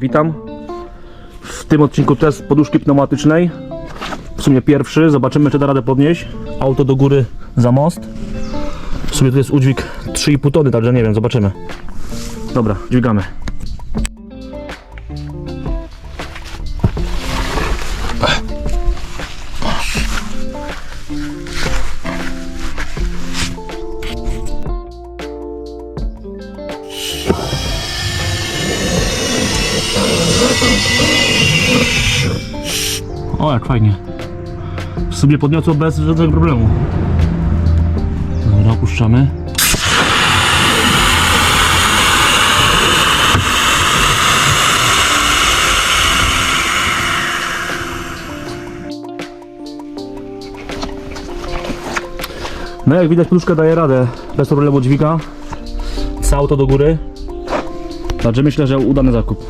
Witam. W tym odcinku test poduszki pneumatycznej. W sumie pierwszy. Zobaczymy, czy da radę podnieść. Auto do góry za most. W sumie to jest udźwig 3,5 tony, także nie wiem, zobaczymy. Dobra, dźwigamy. O, jak fajnie. W sumie podniosło bez żadnego problemu. Dobra, opuszczamy. No jak widać poduszka daje radę bez problemu dźwiga. Całe auto do góry. Także myślę, że udany zakup.